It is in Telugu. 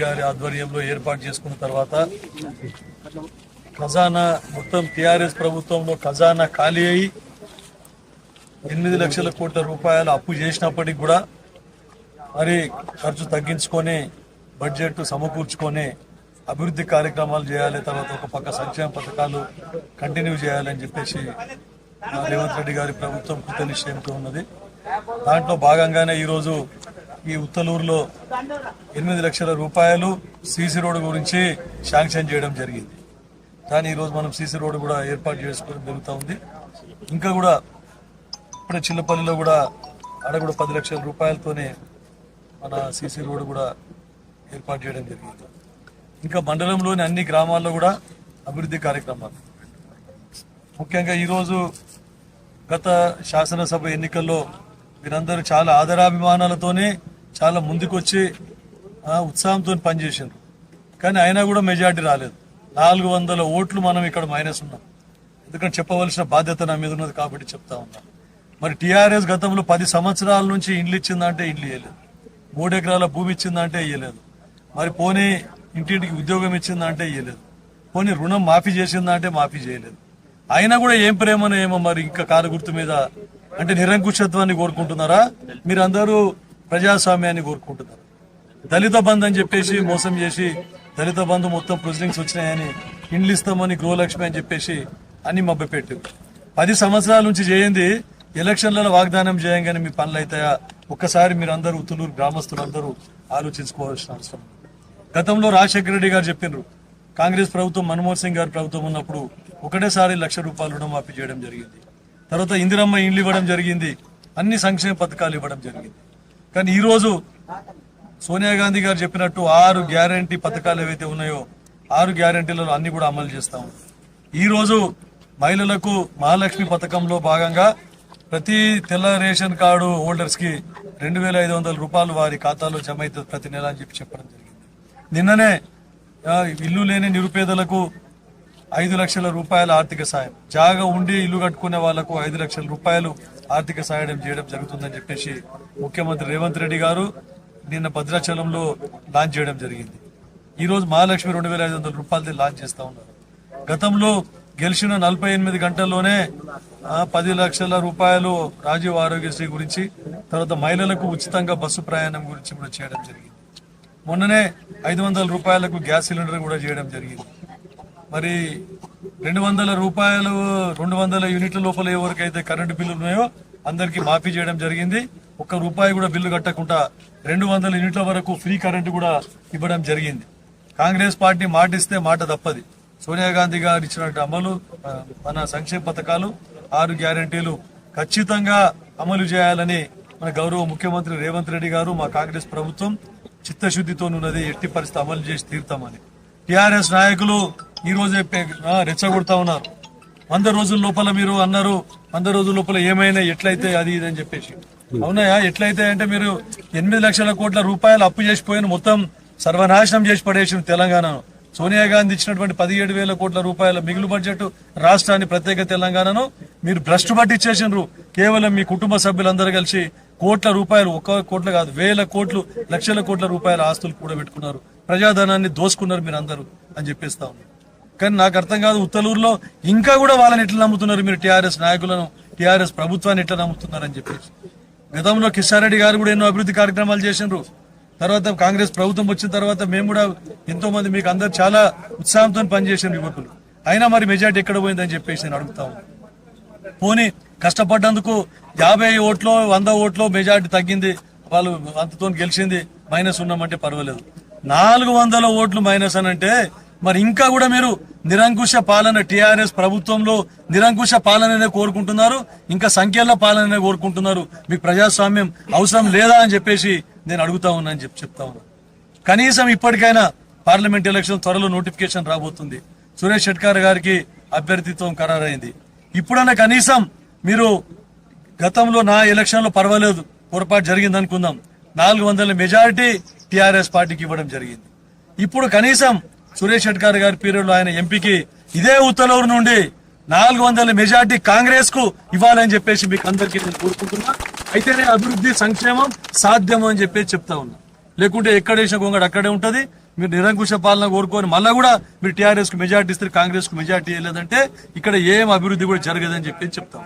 గారి ఆధ్వర్యంలో ఏర్పాటు చేసుకున్న తర్వాత ఖజానా మొత్తం టిఆర్ఎస్ ప్రభుత్వంలో ఖజానా ఖాళీ అయి ఎనిమిది లక్షల కోట్ల రూపాయలు అప్పు చేసినప్పటికి కూడా మరి ఖర్చు తగ్గించుకొని బడ్జెట్ సమకూర్చుకొని అభివృద్ధి కార్యక్రమాలు చేయాలి తర్వాత ఒక పక్క సంక్షేమ పథకాలు కంటిన్యూ చేయాలని చెప్పేసి రేవంత్ రెడ్డి గారి ప్రభుత్వం కృత నిశ్చయంతో ఉన్నది. దాంట్లో భాగంగానే ఈరోజు ఈ ఉత్తలూరులో ఎనిమిది లక్షల రూపాయలు సీసీ రోడ్డు గురించి శాంక్షన్ చేయడం జరిగింది. కానీ ఈరోజు మనం సీసీ రోడ్డు కూడా ఏర్పాటు చేసుకోవడం జరుగుతూ ఉంది. ఇంకా కూడా ఇప్పుడే చిల్లపల్లిలో కూడా ఆడ కూడా పది లక్షల రూపాయలతోనే మన సీసీ రోడ్డు కూడా ఏర్పాటు చేయడం జరిగింది. ఇంకా మండలంలోని అన్ని గ్రామాల్లో కూడా అభివృద్ధి కార్యక్రమాలు. ముఖ్యంగా ఈరోజు గత శాసనసభ ఎన్నికల్లో మీరందరూ చాలా ఆదరాభిమానాలతోనే చాలా ముందుకొచ్చి ఉత్సాహంతో పనిచేసారు కానీ అయినా కూడా మెజార్టీ రాలేదు. నాలుగు వందల ఓట్లు మనం ఇక్కడ మైనస్ ఉన్నాం. ఎందుకంటే చెప్పవలసిన బాధ్యత నా మీద ఉన్నది కాబట్టి చెప్తా ఉన్నా. మరి టీఆర్ఎస్ గతంలో పది సంవత్సరాల నుంచి ఇండ్లు ఇచ్చిందంటే ఇండ్లు ఇవ్వలేదు మూడు ఎకరాల భూమి ఇచ్చిందంటే ఇవ్వలేదు మరి పోనీ ఇంటింటికి ఉద్యోగం ఇచ్చిందంటే ఇవ్వలేదు పోనీ రుణం మాఫీ చేసిందంటే మాఫీ చేయలేదు. అయినా కూడా ఏం ప్రేమనో ఏమో మరి ఇంకా కారు గుర్తు మీద అంటే నిరంకుశత్వాన్ని కోరుకుంటున్నారా? మీరందరూ ప్రజాస్వామ్యాన్ని కోరుకుంటున్నారు. దళిత బంధు అని చెప్పేసి మోసం చేసి దళిత బంధు మొత్తం ప్రొసీడింగ్స్ వచ్చినాయని ఇండ్లు ఇస్తామని గృహలక్ష్మి అని చెప్పేసి అన్ని మభ్యపెట్టారు పది సంవత్సరాల నుంచి చేయండి ఎలక్షన్లలో వాగ్దానం చేయంగానే మీ పనులు అవుతాయా ఒక్కసారి మీరు అందరూ ఉత్తులూరు గ్రామస్తులందరూ ఆలోచించుకోవాల్సిన అవసరం గతంలో రాజశేఖర రెడ్డి గారు చెప్పినారు కాంగ్రెస్ ప్రభుత్వం మన్మోహన్ సింగ్ గారి ప్రభుత్వం ఉన్నప్పుడు ఒకటేసారి లక్ష రూపాయలు రుణమాఫీ చేయడం జరిగింది. తర్వాత ఇందిరమ్మ ఇండ్లు ఇవ్వడం జరిగింది. అన్ని సంక్షేమ పథకాలు ఇవ్వడం జరిగింది. కానీ ఈరోజు సోనియా గాంధీ గారు చెప్పినట్టు ఆరు గ్యారంటీ పథకాలు ఏవైతే ఉన్నాయో ఆరు గ్యారంటీలలో అన్ని కూడా అమలు చేస్తాం. ఈరోజు మహిళలకు మహాలక్ష్మి పథకంలో భాగంగా ప్రతి తెల్ల రేషన్ కార్డు హోల్డర్స్కి రెండు వేల ఐదు వందల రూపాయలు వారి ఖాతాలో జమ అవుతుంది ప్రతి నెల అని చెప్పి చెప్పడం జరిగింది. నిన్ననే ఇల్లు లేని నిరుపేదలకు ఐదు లక్షల రూపాయల ఆర్థిక సాయం. జాగా ఉండి ఇల్లు కట్టుకునే వాళ్ళకు ఐదు లక్షల రూపాయలు ఆర్థిక సాయం చేయడం జరుగుతుందని చెప్పేసి ముఖ్యమంత్రి రేవంత్ రెడ్డి గారు నిన్న భద్రాచలంలో లాంచ్ చేయడం జరిగింది. ఈరోజు మహాలక్ష్మి రెండు వేల ఐదు వందల రూపాయలతో లాంచ్ చేస్తా ఉన్నారు. గతంలో గెలిచిన నలభై ఎనిమిది గంటల్లోనే పది లక్షల రూపాయలు రాజీవ్ ఆరోగ్యశ్రీ గురించి తర్వాత మహిళలకు ఉచితంగా బస్సు ప్రయాణం గురించి కూడా చేయడం జరిగింది. మొన్ననే ఐదు వందల రూపాయలకు గ్యాస్ సిలిండర్ కూడా చేయడం జరిగింది. మరి రెండు వందల రూపాయలు రెండు వందల యూనిట్ల లోపల ఎవరికైతే కరెంటు బిల్లులు ఉన్నాయో అందరికీ మాఫీ చేయడం జరిగింది. ఒక్క రూపాయి కూడా బిల్లు కట్టకుండా రెండు వందల యూనిట్ల వరకు ఫ్రీ కరెంటు కూడా ఇవ్వడం జరిగింది. కాంగ్రెస్ పార్టీ మాటిస్తే మాట తప్పది. సోనియా గాంధీ గారు ఇచ్చినట్టు అమలు మన సంక్షేమ పథకాలు ఆరు గ్యారంటీలు ఖచ్చితంగా అమలు చేయాలని మన గౌరవ ముఖ్యమంత్రి రేవంత్ రెడ్డి గారు మా కాంగ్రెస్ ప్రభుత్వం చిత్తశుద్ధితో ఉన్నది ఎట్టి పరిస్థితి అమలు చేసి తీరుతామని. టిఆర్ఎస్ నాయకులు ఈ రోజు రెచ్చగొడతా ఉన్నారు. వంద రోజుల లోపల మీరు అన్నారు వంద రోజుల లోపల ఏమైనా ఎట్లయితే అది ఇది అని చెప్పేసి. అవునాయా ఎట్లయితే అంటే మీరు ఎనిమిది లక్షల కోట్ల రూపాయలు అప్పు చేసిపోయిన మొత్తం సర్వనాశనం చేసి పడేసిన తెలంగాణను. సోనియా గాంధీ ఇచ్చినటువంటి పదిహేడు వేల కోట్ల రూపాయల మిగులు బడ్జెట్ రాష్ట్రాన్ని ప్రత్యేక తెలంగాణను మీరు భ్రష్టు పట్టించేసినారు కేవలం మీ కుటుంబ సభ్యులందరూ కలిసి కోట్ల రూపాయలు ఒక్క కోట్ల కాదు వేల కోట్లు లక్షల కోట్ల రూపాయల ఆస్తులు కూడా పెట్టుకున్నారు ప్రజాధనాన్ని దోసుకున్నారు మీరు అందరూ అని చెప్పేస్తా ఉన్నారు కానీ నాకు అర్థం కాదు ఉత్తలూరులో ఇంకా కూడా వాళ్ళని ఎట్లా నమ్ముతున్నారు మీరు టీఆర్ఎస్ నాయకులను? టీఆర్ఎస్ ప్రభుత్వాన్ని ఎట్లా నమ్ముతున్నారని చెప్పేసి. గతంలో కిషన్ రెడ్డి గారు కూడా ఎన్నో అభివృద్ధి కార్యక్రమాలు చేసినారు తర్వాత కాంగ్రెస్ ప్రభుత్వం వచ్చిన తర్వాత మేము కూడా ఎంతో మంది మీకు అందరు చాలా ఉత్సాహంతో పనిచేసిన యువకులు. అయినా మరి మెజార్టీ ఎక్కడ పోయిందని చెప్పేసి నేను అడుగుతాము పోనీ కష్టపడ్డందుకు యాభై ఓట్లో వంద ఓట్లో మెజార్టీ తగ్గింది. వాళ్ళు అంతతో గెలిచింది. మైనస్ ఉన్నామంటే పర్వాలేదు. నాలుగు వందల ఓట్లు మైనస్ అని అంటే మరి ఇంకా కూడా మీరు నిరంకుశ పాలన టిఆర్ఎస్ ప్రభుత్వంలో నిరంకుశ పాలననే కోరుకుంటున్నారు ఇంకా సంఖ్యల పాలననే కోరుకుంటున్నారు. మీకు ప్రజాస్వామ్యం అవసరం లేదా అని చెప్పేసి నేను అడుగుతా ఉన్నాను చెప్ చెప్పి చెప్తా ఉన్నా. కనీసం ఇప్పటికైనా పార్లమెంట్ ఎలక్షన్ త్వరలో నోటిఫికేషన్ రాబోతుంది. సురేష్ షెట్కార్ గారికి అభ్యర్థిత్వం ఖరారైంది. ఇప్పుడన్నా కనీసం మీరు గతంలో నా ఎలక్షన్లో పర్వాలేదు పొరపాటు జరిగింది అనుకుందాం నాలుగు వందల మెజారిటీ టిఆర్ఎస్ పార్టీకి ఇవ్వడం జరిగింది. ఇప్పుడు కనీసం సురేష్ షెట్కార్ గారి పీరియడ్ ఆయన ఎంపీకి ఇదే ఉత్తలూరు నుండి నాలుగు వందల మెజార్టీ కాంగ్రెస్కు ఇవ్వాలని చెప్పేసి మీకు అందరికీ నేను కోరుకుంటున్నా. అయితేనే అభివృద్ధి సంక్షేమం సాధ్యం అని చెప్పేసి చెప్తా ఉన్నా. లేకుంటే ఎక్కడేసిన గొంగడు అక్కడే ఉంటది. మీరు నిరంకుశ పాలన కోరుకొని మళ్ళీ కూడా మీరు టీఆర్ఎస్కు మెజార్టీ ఇస్తే కాంగ్రెస్కు మెజార్టీ ఇవ్వలేదంటే ఇక్కడ ఏం అభివృద్ధి కూడా జరగదని చెప్పేసి చెప్తాం